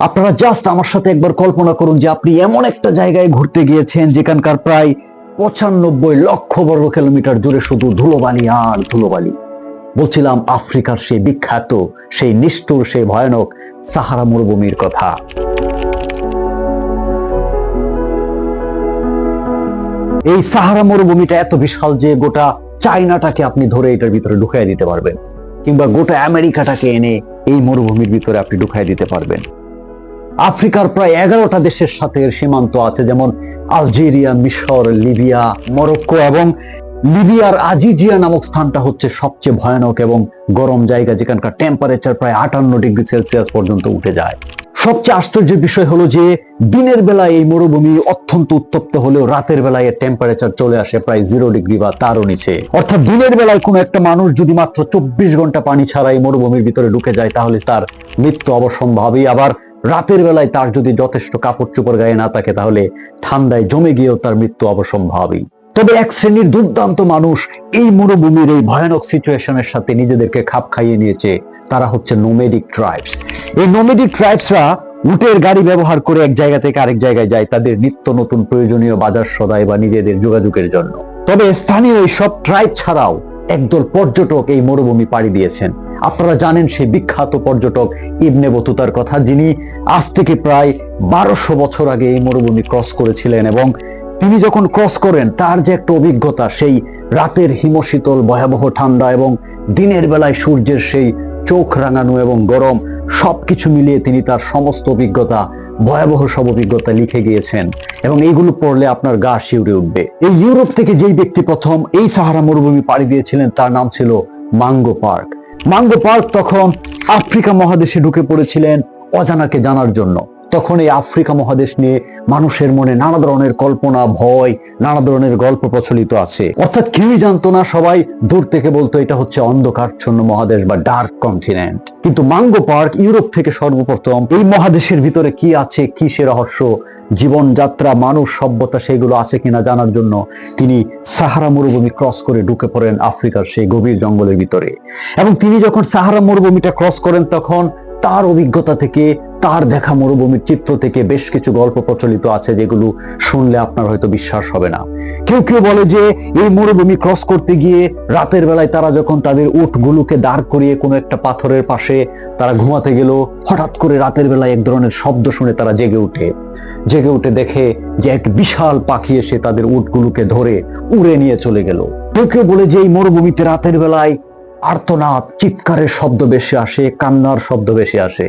আপনারা জাস্ট আমার সাথে একবার কল্পনা করুন যে আপনি এমন একটা জায়গায় ঘুরতে গিয়েছেন যেখানকার প্রায় পঁচানব্বই লক্ষ বর্গ কিলোমিটার জুড়ে শুধু ধুলোবালি আর ধুলোবালি। বলছিলাম আফ্রিকার সেই বিখ্যাত, সেই নিষ্ঠুর, সেই ভয়ানক সাহারা মরুভূমির কথা। এই সাহারা মরুভূমিটা এত বিশাল যে গোটা চায়নাটাকে আপনি ধরে এটার ভিতরে ঢুকাই দিতে পারবেন, কিংবা গোটা আমেরিকাটাকে এনে এই মরুভূমির ভিতরে আপনি ঢুকাই দিতে পারবেন। আফ্রিকার প্রায় এগারোটা দেশের সাথে এর সীমান্ত আছে, যেমন আলজেরিয়া, মিশর, লিবিয়া, মরক্কো এবং লিবিয়ার আজিজিয়া নামক স্থানটা হচ্ছে সবচেয়ে ভয়ানক এবং গরম জায়গা, যেখানকার টেম্পারেচার প্রায় আটান্ন ডিগ্রি সেলসিয়াস পর্যন্ত উঠে যায়। সবচেয়ে আশ্চর্যের বিষয় হলো যে দিনের বেলায় এই মরুভূমি অত্যন্ত উত্তপ্ত হলেও রাতের বেলায় এর টেম্পারেচার চলে আসে প্রায় জিরো ডিগ্রি বা তারও নিচে। অর্থাৎ দিনের বেলায় কোনো একটা মানুষ যদি মাত্র চব্বিশ ঘণ্টা পানি ছাড়া এই মরুভূমির ভিতরে ঢুকে যায়, তাহলে তার মৃত্যু অবসম্ভাবী আবার রাতের বেলায় তার যদি যথেষ্ট কাপড় চোপড় গায়ে না থাকে, তাহলে ঠান্ডায় জমে গিয়েও তার মৃত্যু অবসম্ভাবী। তবে এক শ্রেণির দুর্দান্ত মানুষ এই মরুভূমির এই ভয়ানক সিচুয়েশনের সাথে নিজেদেরকে খাপ খাইয়ে নিয়েছে, তারা হচ্ছে নোমেডিক ট্রাইবস এই নোমেডিক ট্রাইবসরা উটের গাড়ি ব্যবহার করে এক জায়গা থেকে আরেক জায়গায় যায় তাদের নিত্য নতুন প্রয়োজনীয় বাজার সদাই বা নিজেদের যোগাযোগের জন্য। তবে স্থানীয় এই সব ট্রাইব ছাড়াও একদল পর্যটক এই মরুভূমি পাড়ি দিয়েছেন। আপনারা জানেন সেই বিখ্যাত পর্যটক ইবনে বতুতার কথা, যিনি আজ থেকে প্রায় বারোশো বছর আগে এই মরুভূমি ক্রস করেছিলেন এবং তিনি যখন ক্রস করেন, তার যে একটা অভিজ্ঞতা, সেই রাতের হিমশীতল, ভয়াবহ ঠান্ডা এবং দিনের বেলায় সূর্যের সেই চোখ রাঙানো এবং গরম সবকিছু মিলিয়ে তিনি তার সমস্ত অভিজ্ঞতা, ভয়াবহ সব অভিজ্ঞতা লিখে গিয়েছেন এবং এইগুলো পড়লে আপনার গা শিউরে উঠবে। এই ইউরোপ থেকে যেই ব্যক্তি প্রথম এই সাহারা মরুভূমি পাড়ি দিয়েছিলেন, তার নাম ছিল মাঙ্গো পার্ক। মাঙ্গো পার্ক তখন আফ্রিকা মহাদেশে ঢুকে পড়েছিলেন অজানাকে জানার জন্য। তখন এই আফ্রিকা মহাদেশ নিয়ে মানুষের মনে নানা ধরনের কল্পনা, ভয়, নানা ধরনের গল্প প্রচলিত আছে। অর্থাৎ কেউই জানতো না, সবাই দূর থেকে বলতো, এটা হচ্ছে অন্ধকারচ্ছন্ন মহাদেশ বা ডার্ক কন্টিনেন্ট। কিন্তু মাঙ্গো পার্ক, ইউরোপ থেকে সর্বপ্রথম এই মহাদেশের ভিতরে কি আছে কি সে রহস্য, জীবনযাত্রা মানুষ সভ্যতা, সেগুলো আছে কিনা জানার জন্য তিনি সাহারা মরুভূমি ক্রস করে ঢুকে পড়েন আফ্রিকার সেই গভীর জঙ্গলের ভিতরে। এবং তিনি যখন সাহারা মরুভূমিটা ক্রস করেন, তখন তার অভিজ্ঞতা থেকে তার দেখা মরুভূমির চিত্র থেকে বেশ কিছু গল্প প্রচলিত আছে যেগুলো শুনলে আপনার হয়তো বিশ্বাস হবে না। কেউ কেউ বলে যে এই মরুভূমি ক্রস করতে গিয়ে রাতের বেলায় তারা যখন তাদের উটগুলোকে দাঁড় করিয়ে কোনো একটা পাথরের পাশে তারা ঘুমাতে গেল, হঠাৎ করে রাতের বেলায় এক ধরনের শব্দ শুনে তারা জেগে উঠে। জেগে উঠে দেখে যে এক বিশাল পাখি এসে তাদের উটগুলোকে ধরে উড়ে নিয়ে চলে গেল। কেউ কেউ বলে যে এই মরুভূমিতে রাতের বেলায় আর্তনাদ, চিৎকারের শব্দ বেশি আসে, কান্নার শব্দ বেশি আসে।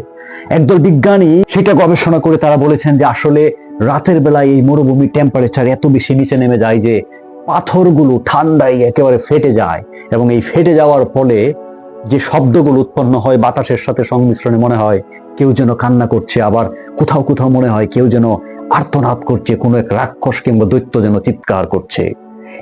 একদল বিজ্ঞানী সেটা গবেষণা করে তারা বলেছেন যে আসলে রাতের বেলায় এই মরুভূমির টেম্পারেচার এত বেশি নিচে নেমে যায় যে পাথরগুলো ঠান্ডায় একেবারে ফেটে যায় এবং এই ফেটে যাওয়ার ফলে যে শব্দগুলো উৎপন্ন হয় বাতাসের সাথে সংমিশ্রণে মনে হয় কেউ যেন কান্না করছে, আবার কোথাও কোথাও মনে হয় কেউ যেন আর্তনাদ করছে, কোনো এক রাক্ষস কিংবা দৈত্য যেন চিৎকার করছে।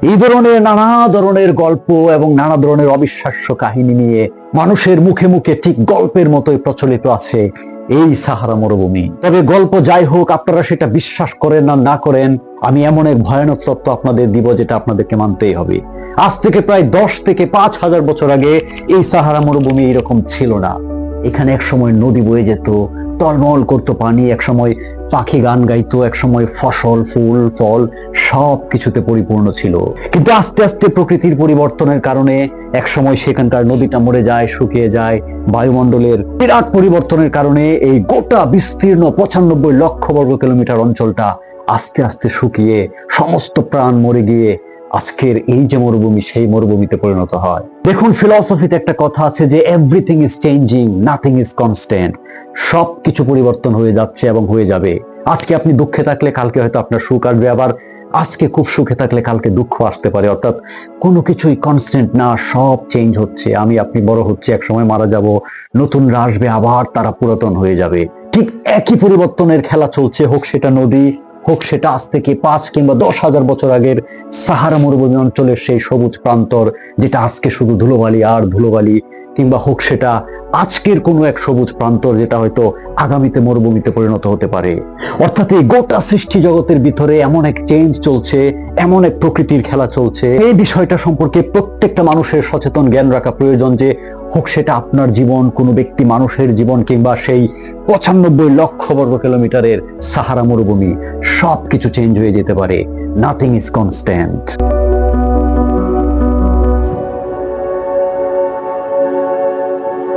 এই ধরনের নানা ধরনের গল্প এবং নানা ধরনের অবিশ্বাস্য কাহিনী নিয়ে মানুষের মুখে মুখে ঠিক গল্পের মতোই প্রচলিত আছে এই সাহারা মরুভূমি। তবে গল্প যাই হোক, আপনারা সেটা বিশ্বাস করেন না না করেন, আমি এমন এক ভয়ানক তত্ত্ব আপনাদের দিব যেটা আপনাদেরকে মানতেই হবে। আজ থেকে প্রায় দশ থেকে পাঁচ হাজার বছর আগে এই সাহারা মরুভূমি এরকম ছিল না। এখানে এক সময় নদী বয়ে যেত, টলমল করতো পানি এক সময় পাখি গান গাইতো এক সময় ফসল, ফুল, ফল সব কিছুতে পরিপূর্ণ ছিল। কিন্তু আস্তে আস্তে প্রকৃতির পরিবর্তনের কারণে এক সময় সেখানকার নদীটা মরে যায়, শুকিয়ে যায়, বায়ুমণ্ডলের বিরাট পরিবর্তনের কারণে এই গোটা বিস্তীর্ণ পঁচানব্বই লক্ষ বর্গ কিলোমিটার অঞ্চলটা আস্তে আস্তে শুকিয়ে সমস্ত প্রাণ মরে গিয়ে আজকের এই যে মরুভূমি, সেই মরুভূমিতে পরিণত হয়। দেখুন ফিলসফিতে একটা কথা আছে যে everything is changing nothing is constant সব কিছু পরিবর্তন হয়ে যাচ্ছে এবং হয়ে যাবে। আজকে আপনি দুঃখে থাকলে কালকে হয়তো আপনার সুখ আসবে। আবার আজকে খুব সুখে থাকলে কালকে দুঃখ আসতে পারে, অর্থাৎ কোনো কিছুই কনস্ট্যান্ট না, সব চেঞ্জ হচ্ছে। আমি, আপনি বড় হচ্ছে, একসময় মারা যাব, নতুনরা আসবে, আবার তারা পুরাতন হয়ে যাবে। ঠিক একই পরিবর্তনের খেলা চলছে, হোক সেটা নদী হোক সেটা আজ থেকে পাঁচ কিংবা দশ হাজার বছর আগের সাহারা মরুভূমি অঞ্চলের সেই সবুজ প্রান্তর, যেটা আজকে শুধু ধুলোবালি আর ধুলোবালি, কিংবা হোক সেটা আজকের কোনো এক সবুজ প্রান্তর, যেটা হয়তো আগামীতে মরুভূমিতে পরিণত হতে পারে। অর্থাৎ এই গোটা সৃষ্টি জগতের ভিতরে এমন এক চেঞ্জ চলছে, এমন এক প্রকৃতির খেলা চলছে। এই বিষয়টা সম্পর্কে প্রত্যেকটা মানুষের সচেতন জ্ঞান রাখা প্রয়োজন যে হোক সেটা আপনার জীবন, কোনো ব্যক্তি, মানুষের জীবন কিংবা সেই পঁচানব্বই লক্ষ বর্গ কিলোমিটারের সাহারা মরুভূমি সব কিছু চেঞ্জ হয়ে যেতে পারে। Nothing is constant